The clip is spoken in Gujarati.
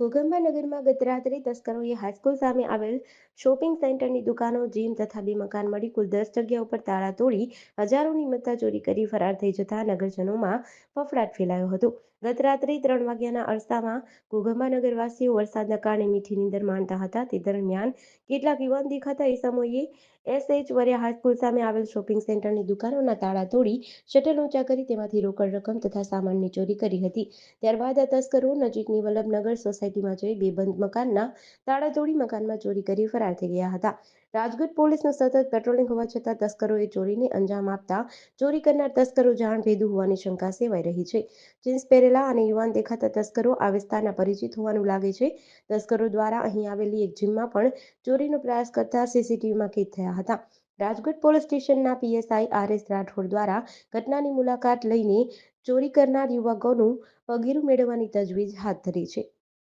ઘોઘંબા નગરમાં ગત રાત્રે તસ્કરોએ હાઈસ્કૂલ સામે આવેલ શોપિંગ સેન્ટરની દુકાનો જીમ તથા બે મકાન મળી કુલ દસ જગ્યા ઉપર તાળા તોડી હજારોની મત્તા ચોરી કરી ફરાર થઈ જતા નગરજનોમાં ફફડાટ ફેલાયો હતો. ગત રાત્રે ત્રણ વાગ્યાના અરસામાં ઘોઘંબા નગરવાસીઓ વરસાદના કારણે મીઠી નીંદર માણતા હતા. તે દરમિયાન કેટલાક યુવાન દેખાતા એ સમયે એસએચ વર્યા હાઈસ્કૂલ સામે આવેલ શોપિંગ સેન્ટરની દુકાનોના તાળા તોડી શટર ઊંચા કરી તેમાંથી રોકડ રકમ તથા સામાનની ચોરી કરી હતી. ત્યારબાદ આ તસ્કરો નજીકની વલ્લભનગર સોસાયટીમાં જઈ બે મકાનના તાળા મકાનમાં ચોરી કરી ફરાર થઈ ગયા હતા. રાજકોટ પોલીસનું સતત પેટ્રોલિંગ હોવા છતાં તસ્કરોએ ચોરીને અંજામ આપતા ચોરી કરનાર તસ્કરો જાણભેદુ હોવાની શંકા સેવાઈ રહી છે. જીન્સ પહેરેલા અને યુવાન દેખાતા તસ્કરો આ વિસ્તારના પરિચિત હોવાનું લાગે છે. તસ્કરો દ્વારા અહીં આવેલી એક જીમમાં પણ ચોરીનો પ્રયાસ કરતા સીસીટીવીમાં કેદ થયા હતા. રાજકોટ પોલીસ સ્ટેશનના પીએસઆઈ આર એસ રાઠોડ દ્વારા ઘટનાની મુલાકાત લઈને ચોરી કરનાર યુવકોનું પગીરું મેળવવાની તજવીજ હાથ ધરી છે.